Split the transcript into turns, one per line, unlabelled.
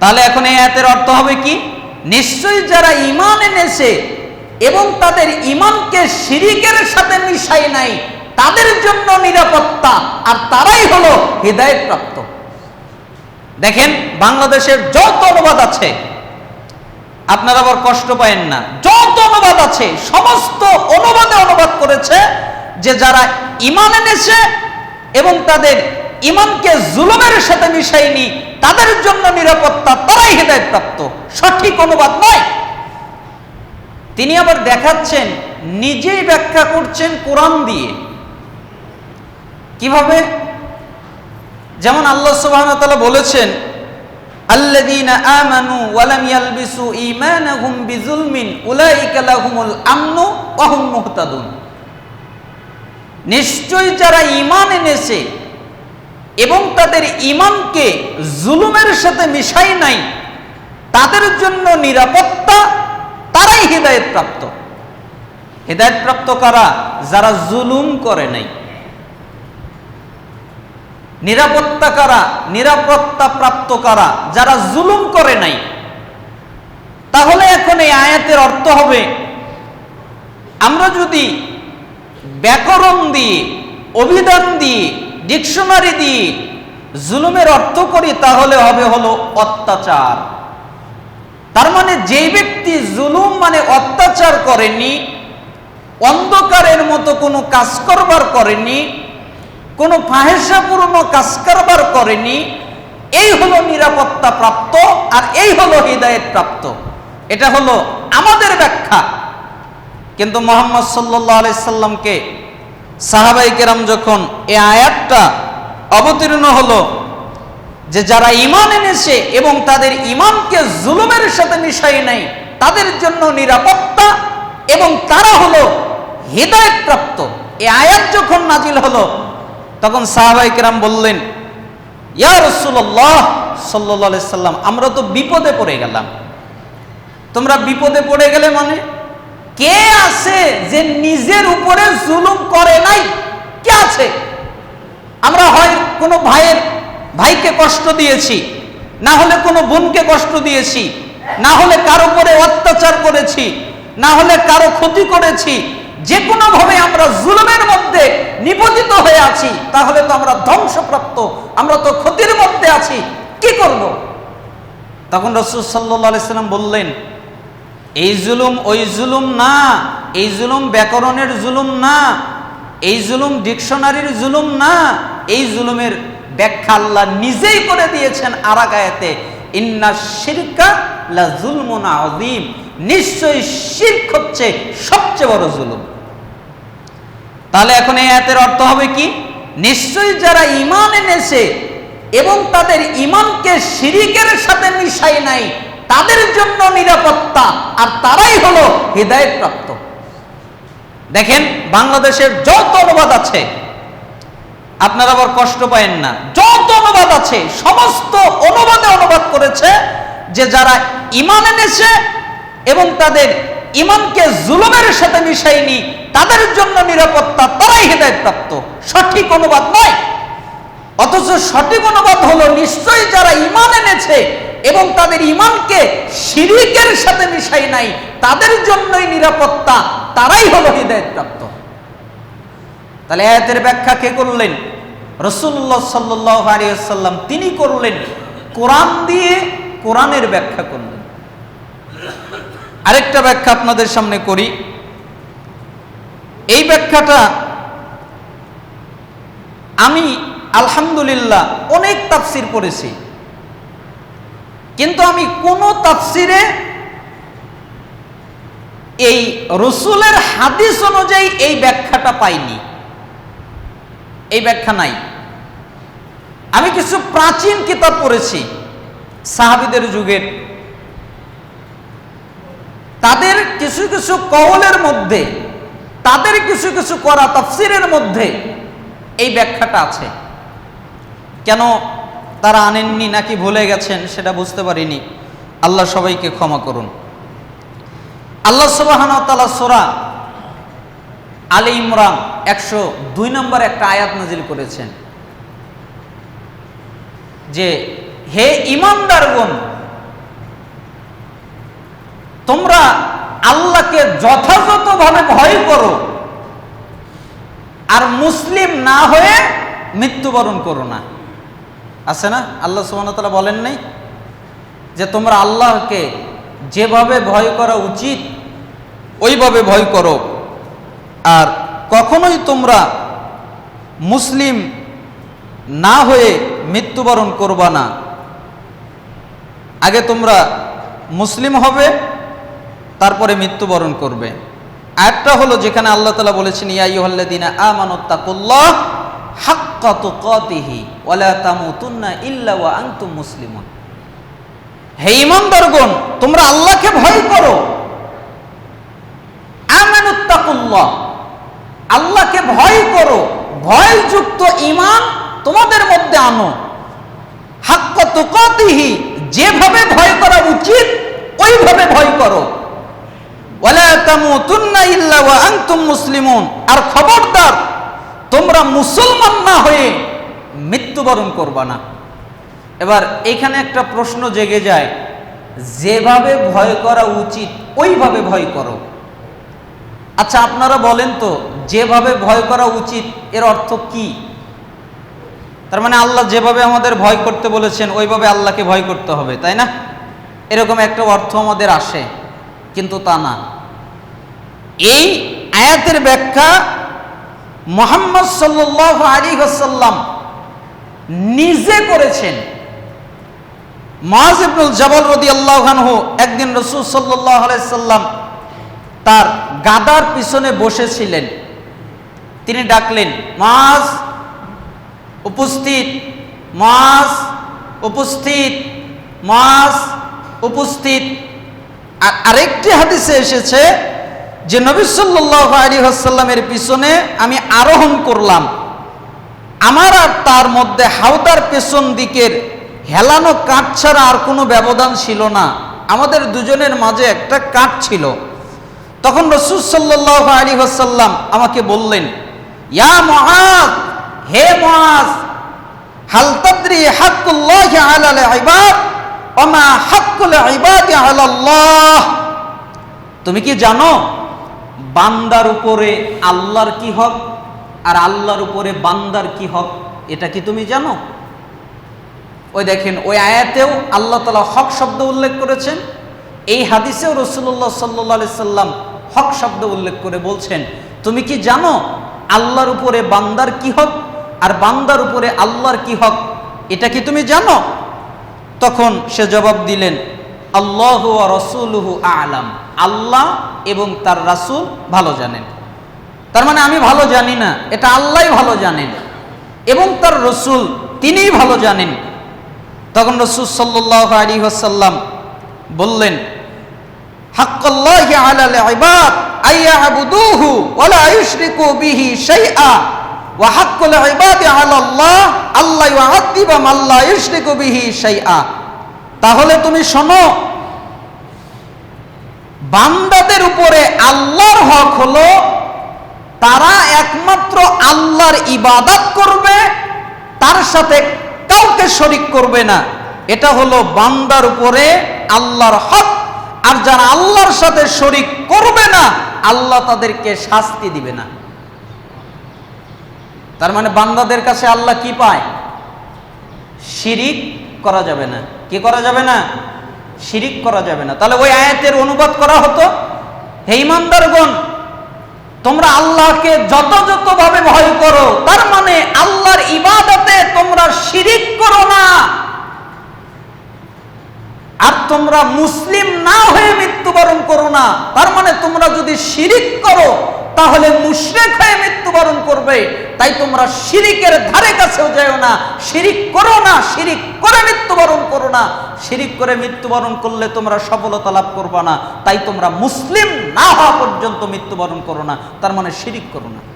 তাহলে এখন এই আয়াতের অর্থ হবে কি? নিশ্চয়ই যারা ইমান এনেছে এবং তাদের ইমানকে শিরিকের সাথে মিশাই নাই, তাদের জন্য নিরাপত্তা, আর তারাই হলো হৃদায়ত প্রাপ্ত দেখেন, বাংলাদেশের যত অনুবাদ আছে, আপনারা আবার কষ্ট পায়েন না, যত অনুবাদ আছে, সমস্ত অনুবাদে অনুবাদ করেছে যে যারা ইমান এনেছে এবং তাদের ইমানকে জুলুমের সাথে মিশাইনি তাদের জন্য নিরাপত্তা তারাই হেদায়ত প্রাপ্ত সঠিক অনুবাদ নয়। তিনি আবার দেখাচ্ছেন, নিজেই ব্যাখ্যা করছেন কোরআন দিয়ে। কীভাবে? যেমন আল্লাহ তাআলা বলেছেন নিশ্চয়ই যারা ঈমান এনেছে এবং তাদের ঈমানকে জুলুমের সাথে মিশাই নাই, তাদের জন্য নিরাপত্তা তারাই হৃদায়ত প্রাপ্ত হৃদায়ত প্রাপ্ত কারা? যারা জুলুম করে নাই। নিরাপত্তা কারা? নিরাপত্তা প্রাপ্ত কারা? যারা জুলুম করে নাই। তাহলে এখন এই আয়াতের অর্থ হবে, আমরা যদি ব্যাকরণ দিয়ে, অভিধান দিয়ে ডিকশনারি দিয়ে জুলুমের অর্থ করি, তাহলে হবে হলো অত্যাচার। তার মানে যেই ব্যক্তি জুলুম মানে অত্যাচার করেনি, অন্ধকারের মতো কোনো কাজ করবার করেনি, কোনো ফাহেসাপূর্ণ কাজ কারবার করেনি, এই হলো নিরাপত্তা প্রাপ্ত আর এই হলো হৃদায়ত প্রাপ্ত। এটা হলো আমাদের ব্যাখ্যা। কিন্তু মোহাম্মদ সাল্লাহ আলাইসাল্লামকে সাহাবাই কেরাম যখন এ আয়াতটা অবতীর্ণ হলো, যে যারা ইমান এনেছে এবং তাদের ইমানকে জুলুমের সাথে মিশাই নাই, তাদের জন্য নিরাপত্তা এবং তারা হলো হৃদায়ত প্রাপ্ত এ আয়াত যখন নাজিল হলো, তখন সাহাবাই কেরাম বললেন, ইয়া রসুল্লাহ সাল্লাহ সাল্লাম আমরা তো বিপদে পড়ে গেলাম। তোমরা বিপদে পড়ে গেলে মানে? কে আছে যে নিজের উপরে জুলুম করে নাই? কে আছে? আমরা হয় কোনো ভাইয়ের ভাইকে কষ্ট দিয়েছি, না হলে কোনো বোনকে কষ্ট দিয়েছি, না হলে কারও উপরে অত্যাচার করেছি, না হলে কারও ক্ষতি করেছি যে কোনো ভাবে আমরা জুলুমের মধ্যে নিপতিত হয়ে আছি, তাহলে তো আমরা ধ্বংসপ্রাপ্ত, আমরা তো ক্ষতির মধ্যে আছি, কি করব? তখন রসুল সাল্লাহ সাল্লাম বললেন এই জুলুম ওই জুলুম না, এই জুলুম ব্যাকরণের জুলুম না, এই জুলুম ডিকশনারির জুলুম না, এই জুলুমের ব্যাখ্যা আল্লাহ নিজেই করে দিয়েছেন আরাগায়াতে ইন্না শিরকা লা জুলমুন আযীম। নিশ্চয়ই শিরক হচ্ছে সবচেয়ে বড় জুলুম। তাহলে এখন এই আয়াতের অর্থ হবে কি? নিশ্চয়ই যারা ঈমান এনেছে এবং তাদের ঈমানকে শিরিকের সাথে মিশাই নাই তাদের জন্য নিরাপত্তা, আর তারাই হলো হৃদায়ত প্রাপ্ত দেখেন, বাংলাদেশের যত অনুবাদ আছে, আপনারা আবার কষ্ট পায়েন না, যত অনুবাদ আছে, সমস্ত অনুবাদে অনুবাদ করেছে যে যারা ইমান এনেছে এবং তাদের ইমানকে জুলুমের সাথে মিশাইনি তাদের জন্য নিরাপত্তা, তারাই হৃদায়ত প্রাপ্ত সঠিক অনুবাদ নয়। অথচ সঠিক অনুবাদ হলো নিশ্চয়ই যারা ইমান এনেছে এবং তাদের ইমানকে শিরিকের সাথে মিশাই নাই, তাদের জন্যই নিরাপত্তা, তারাই হলো হৃদায়ত প্রাপ্ত তাহলে আয়াতের ব্যাখ্যা কে করলেন? রসুল্লাহ সাল্লাহ আলিয়াল্লাম তিনি করলেন। কোরআন দিয়ে কোরআনের ব্যাখ্যা করলেন। আরেকটা ব্যাখ্যা আপনাদের সামনে করি। এই ব্যাখ্যাটা আমি আলহামদুলিল্লাহ অনেক তাফসির পড়েছি। কিন্তু আমি কোন তাফসিরে এই রসুলের হাদিস অনুযায়ী এই ব্যাখ্যাটা পাইনি। এই ব্যাখ্যা নাই। আমি কিছু প্রাচীন কিতাব পড়েছি সাহাবিদের যুগের তাদের কিছু কিছু কওলের মধ্যে, তাদের কিছু কিছু করা তাফসিরের মধ্যে এই ব্যাখ্যাটা আছে। কেন তারা আনেননি নাকি ভুলে গেছেন সেটা বুঝতে পারিনি। আল্লাহ সবাইকে ক্ষমা করুন। আল্লাহ সুবাহানতালা সোরা আলী ইমরান একশো দুই নম্বর একটা আয়াত নাজিল করেছেন। যে, হে ইমানদারগণ তোমরা আল্লাহকে যথাযথভাবে ভয় করো আর মুসলিম না হয়ে মৃত্যুবরণ করো না। আছে না? আল্লাহ সুবাহতালা বলেন নাই? যে তোমরা আল্লাহকে যেভাবে ভয় করা উচিত, ওইভাবে ভয় করো। আর কখনোই তোমরা মুসলিম না হয়ে মৃত্যুবরণ করবা না। আগে তোমরা মুসলিম হবে, তারপরে মৃত্যুবরণ করবে। একটা হলো যেখানে আল্লাহ তালা বলেছেন ইয়াইহল্লাদিনা আমানুত্তাকুল্লাহ হাক্কা তুকাতিহি, ওয়ালা তামুতুন্না ইল্লা ওয়া আনতুম মুসলিমুন। হে তোমরা আল্লাহকে ভয় করো। আল্লাহকে ভয় করো। ভয়যুক্ত ইমান তোমাদের মধ্যে আনো। হাক্কা তুকাতিহি, যেভাবে ভয় করা উচিত, ওইভাবে ভয় করো। ইল্লা ওয়া মুসলিমুন। আর খবরদার তোমরা মুসলমান না হয়ে মৃত্যুবরণ করবা না। এবার এখানে একটা প্রশ্ন জেগে যায়, যেভাবে ভয় করা উচিত, ওইভাবে ভয় করো। আচ্ছা আপনারা বলেন তো, যেভাবে ভয় করা উচিত, এর অর্থ কি? তার মানে আল্লাহ যেভাবে আমাদের ভয় করতে বলেছেন, ওইভাবে আল্লাহকে ভয় করতে হবে, তাই না? এরকম একটা অর্থ আমাদের আসে, কিন্তু তা না। এই আয়াতের ব্যাখ্যা মোহাম্মদ সাল্লাহ আলী হাসাল্লাম নিজে করেছেন। মাজ ইবনুল জাবাল রদি আল্লাহানহু একদিন রসুল সাল্লাহ আলাইসাল্লাম তার গাদার পিছনে বসেছিলেন। তিনি ডাকলেন মাজ উপস্থিত মাছ উপস্থিত মাছ উপস্থিত। আর আরেকটি হাদিসে এসেছে যে নবী সাল্লাল্লাহু আলী হাসাল্লামের পিছনে আমি আরোহণ করলাম। আমার আর তার মধ্যে হাওদার পেছন দিকের হেলানো কাঠ ছাড়া আর কোনো ব্যবধান ছিল না। আমাদের দুজনের মাঝে একটা কাঠ ছিল। তখন রসুল সাল্লাহ আলী হাসাল্লাম আমাকে বললেন, ইয়া মহাজ হে মহাজ হাল তাদরি হাক্কুল্লাহ আলাল ইবাদ ওমা হাক্কুল ইবাদি আলাল্লাহ? তুমি কি জানো বান্দার উপরে আল্লাহর কি হক আর আল্লাহর উপরে বান্দার কি হক, এটা কি তুমি জানো? ওই দেখেন, ওই আয়াতেও আল্লাহ তালা হক শব্দ উল্লেখ করেছেন, এই হাদিসেও রসুল্লাহ সাল্লাহ সাল্লাম হক শব্দ উল্লেখ করে বলছেন, তুমি কি জানো আল্লাহর উপরে বান্দার কি হক আর বান্দার উপরে আল্লাহর কি হক, এটা কি তুমি জানো? তখন সে জবাব দিলেন আল্লাহ রসুলহু আলাম। আল্লাহ এবং তার রাসুল ভালো জানেন। তার মানে আমি ভালো জানি না, এটা আল্লাহ ভালো জানেন। এবং তার রসুল তিনিই ভালো জানেন। তখন রসুল সাল্লাহ আলী আসাল্লাম বললেন আল্লাহ তাহলে তুমি শোনো, বান্দাদের উপরে আল্লাহর হক হলো, তারা একমাত্র আল্লাহর ইবাদত করবে, তার সাথে কাউকে শরিক করবে না। এটা হলো বান্দার উপরে আল্লাহর হক, আর যারা আল্লাহর সাথে শরিক করবে না, আল্লাহ তাদেরকে শাস্তি দিবে না। তার মানে বান্দাদের কাছে আল্লাহ কি পায়? শিরিক করা যাবে না। কি করা যাবে না? শিরিক করা যাবে না। তাহলে ওই আয়াতের অনুবাদ করা হতো? হে ইমানদারগণ, তোমরা আল্লাহকে যথাযথভাবে ভয় করো, তার মানে আল্লাহর ইবাদতে তোমরা শিরিক করো না। আর তোমরা মুসলিম না হয়ে মৃত্যুবরণ করো না। তার মানে তোমরা যদি শিরিক করো তাহলে মুশরেক হয়ে মৃত্যুবরণ করবে। তাই তোমরা শিরিকের ধারে কাছেও যাও না। শিরিক করো না, শিরিক করে মৃত্যুবরণ করো না। শিরিক করে মৃত্যুবরণ করলে তোমরা সফলতা লাভ করবা না। তাই তোমরা মুসলিম না হওয়া পর্যন্ত মৃত্যুবরণ করো না। তার মানে শিরিক করো না।